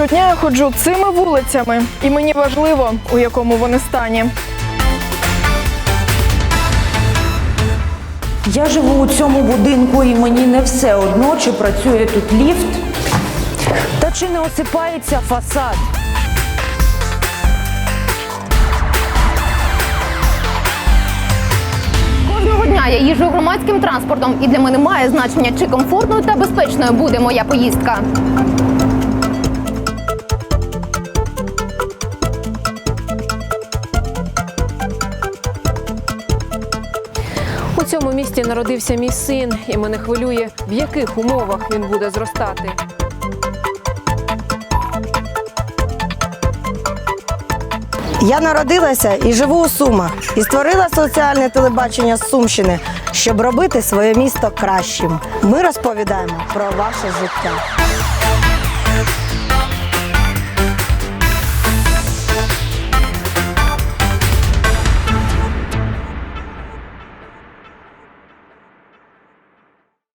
Щодня я ходжу цими вулицями, і мені важливо, у якому вони стані. Я живу у цьому будинку і мені не все одно, чи працює тут ліфт, та чи не осипається фасад. Кожного дня я їжджу громадським транспортом, і для мене має значення, чи комфортною та безпечною буде моя поїздка. Цьому місті народився мій син, і мене хвилює, в яких умовах він буде зростати. Я народилася і живу у Сумах і створила соціальне телебачення з Сумщини, щоб робити своє місто кращим. Ми розповідаємо про ваше життя.